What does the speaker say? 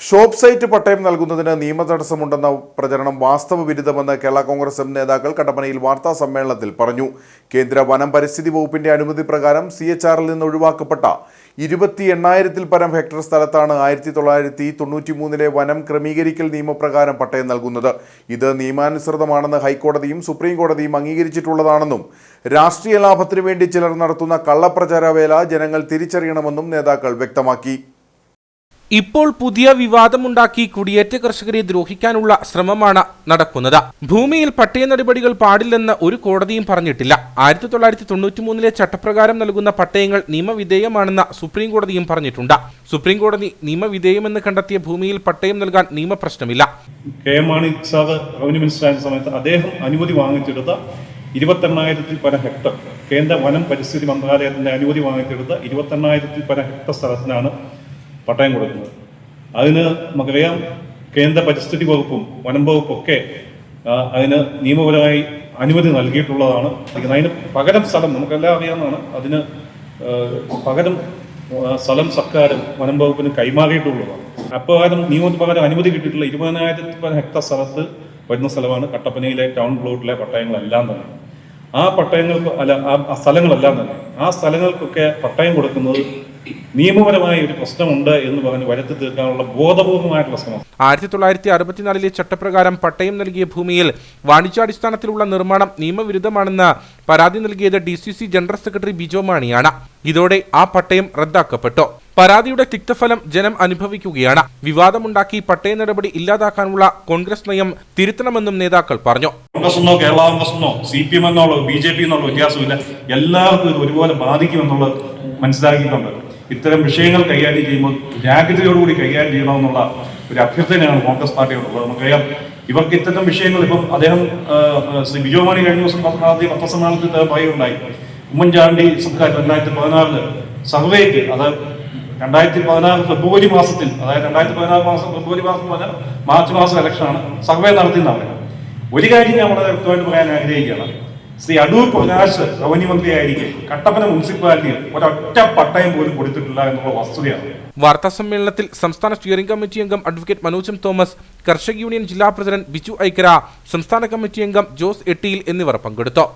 Shop site പട്ടയം നൽകുന്നതിന് നിയമതടസ്സമുണ്ടെന്ന പ്രചരണം വാസ്തവ വിരുദ്ധമെന്ന് കേരള കോൺഗ്രസ് എം നേതാക്കൾ കട്ടപ്പനയിൽ വാർത്താ സമ്മേളനത്തിൽ പറഞ്ഞു. കേന്ദ്ര വനം പരിസ്ഥിതി വകുപ്പിന്റെ അനുമതി പ്രകാരം സി എച്ച് ആറിൽ നിന്ന് ഒഴിവാക്കപ്പെട്ട ഇരുപത്തി എണ്ണായിരത്തിൽ പരം ഹെക്ടർ സ്ഥലത്താണ് ആയിരത്തി തൊള്ളായിരത്തി തൊണ്ണൂറ്റി മൂന്നിലെ വനം ക്രമീകരിക്കൽ നിയമപ്രകാരം പട്ടയം നൽകുന്നത്. ഇത് നിയമാനുസൃതമാണെന്ന് ഹൈക്കോടതിയും സുപ്രീം കോടതിയും അംഗീകരിച്ചിട്ടുള്ളതാണെന്നും രാഷ്ട്രീയ ലാഭത്തിനു വേണ്ടി ചിലർ നടത്തുന്ന കള്ളപ്രചാരവേല ജനങ്ങൾ തിരിച്ചറിയണമെന്നും നേതാക്കൾ വ്യക്തമാക്കി. ഇപ്പോൾ പുതിയ വിവാദമുണ്ടാക്കി കുടിയേറ്റ കർഷകരെ ദ്രോഹിക്കാനുള്ള ശ്രമമാണ് നടക്കുന്നത്. ഭൂമിയിൽ പട്ടയ നടപടികൾ പാടില്ലെന്ന് ഒരു കോടതിയും പറഞ്ഞിട്ടില്ല. ആയിരത്തി തൊള്ളായിരത്തി തൊണ്ണൂറ്റി മൂന്നിലെ ചട്ടപ്രകാരം നൽകുന്ന പട്ടയങ്ങൾ നിയമവിധേയമാണെന്ന് സുപ്രീം കോടതിയും പറഞ്ഞിട്ടുണ്ട്. സുപ്രീം കോടതി നിയമവിധേയമെന്ന് കണ്ടെത്തിയ ഭൂമിയിൽ പട്ടയം നൽകാൻ നിയമപ്രശ്നമില്ല. K Mani sir revenue minister സമയത്ത് അദ്ദേഹം അനുമതി വാങ്ങിച്ചെടുത്ത ഇരുപത്തെണ്ണായിരത്തിൽ പല ഹെക്ടർ കേന്ദ്ര വനം പരിസ്ഥിതി മന്ത്രാലയത്തിന്റെ അനുമതി വാങ്ങിച്ചെടുത്ത ഇരുപത്തെണ്ണായിരത്തിൽ പല ഹെക്ടർ സ്ഥലത്തിനാണ് പട്ടയം കൊടുക്കുന്നത്. അതിന് നമുക്കറിയാം കേന്ദ്ര പരിസ്ഥിതി വകുപ്പും വനം വകുപ്പൊക്കെ അതിന് നിയമപരമായി അനുമതി നൽകിയിട്ടുള്ളതാണ്. അതിന് പകരം സ്ഥലം നമുക്കെല്ലാം അറിയാവുന്നതാണ്. അതിന് പകരം സ്ഥലം സർക്കാരും വനം വകുപ്പിന് കൈമാറിയിട്ടുള്ളതാണ്. അപ്രകാരം നിയമപ്രകാരം അനുമതി കിട്ടിയിട്ടുള്ള ഇരുപതിനായിരത്തി ഹെക്ടർ സ്ഥലത്ത് വരുന്ന സ്ഥലമാണ് കട്ടപ്പനയിലെ ടൗൺ പ്ലോട്ടിലെ പട്ടയങ്ങളെല്ലാം തന്നെ. ആ പട്ടയങ്ങൾക്ക് അല്ല ആ സ്ഥലങ്ങളെല്ലാം തന്നെ. ആ സ്ഥലങ്ങൾക്കൊക്കെ പട്ടയം കൊടുക്കുന്നത് നിയമപരമായ ഒരു പ്രശ്നമുണ്ട് എന്ന് പറഞ്ഞ് വരുത്തി തീർക്കാനുള്ള ബോധപൂർവമായിട്ടുള്ള ശ്രമം ആയിരത്തി തൊള്ളായിരത്തി അറുപത്തിനാലിലെ ചട്ടപ്രകാരം പട്ടയം നൽകിയ ഭൂമിയിൽ വാണിജ്യാടിസ്ഥാനത്തിലുള്ള നിർമ്മാണം നിയമവിരുദ്ധമാണെന്ന് പരാതി നൽകിയത് D C C general secretary Bijo മാണിയാണ്. ഇതോടെ ആ പട്ടയം റദ്ദാക്കപ്പെട്ടു. പരാതിയുടെ തിക്തഫലം ജനം അനുഭവിക്കുകയാണ്. വിവാദമുണ്ടാക്കി പട്ടയ നടപടി ഇല്ലാതാക്കാനുള്ള കോൺഗ്രസ് നയം തിരുത്തണമെന്നും നേതാക്കൾ പറഞ്ഞു. കോൺഗ്രസ് എന്നോ കേരള കോൺഗ്രസ് എന്നോ സി പി എം എന്നോ ബി ജെ പി എന്നുള്ള വ്യത്യാസമില്ല. എല്ലാവർക്കും ഇത് ഒരുപോലെ ബാധിക്കുമെന്നുള്ളത് മനസ്സിലാക്കിയിട്ടുണ്ട്. ഇത്തരം വിഷയങ്ങൾ കൈകാര്യം ചെയ്യുമ്പോൾ ജാഗ്രതയോടുകൂടി കൈകാര്യം ചെയ്യണമെന്നുള്ള ഒരു അഭ്യർത്ഥനയാണ് കോൺഗ്രസ് പാർട്ടിയോടുള്ളത്. നമുക്കറിയാം ഇവർക്ക് ഇത്തരം വിഷയങ്ങൾ ഇപ്പം അദ്ദേഹം ശ്രീ വിജയമാണി കഴിഞ്ഞ ദിവസം നടത്തിയ പത്രസമ്മേളനത്തിൽ പറയുകയുണ്ടായി. ഉമ്മൻചാണ്ടി സർക്കാർ രണ്ടായിരത്തി പതിനാറിൽ സർവേക്ക് അത് രണ്ടായിരത്തി പതിനാറ് ഫെബ്രുവരി മാസത്തിൽ അതായത് രണ്ടായിരത്തി പതിനാറ് മാസം ഫെബ്രുവരി മാസം പറഞ്ഞാൽ മാർച്ച് മാസം ഇലക്ഷനാണ് സർവേ നടത്തിയെന്നാണ് ഒരു കാര്യം ഞാൻ വളരെ വ്യക്തമായിട്ട് പറയാൻ ആഗ്രഹിക്കുകയാണ്. ശ്രീ അടൂർ പ്രകാശ് റവന്യൂ മന്ത്രിയായിരിക്കെ കട്ടപ്പന മുനിസിപ്പാലിറ്റിയിൽ ഒരൊറ്റ പട്ടയം പോലും കൊടുത്തിട്ടില്ല എന്നുള്ള വസ്തുതയാണ്. വാർത്താ സമ്മേളനത്തിൽ സംസ്ഥാന സ്റ്റിയറിംഗ് കമ്മിറ്റി അംഗം അഡ്വക്കേറ്റ് മനോജ് തോമസ് കർഷക യൂണിയൻ ജില്ലാ പ്രസിഡന്റ് ബിജു ഐക്കര സംസ്ഥാന കമ്മിറ്റി അംഗം ജോസ് എട്ടിയിൽ എന്നിവർ പങ്കെടുത്തു.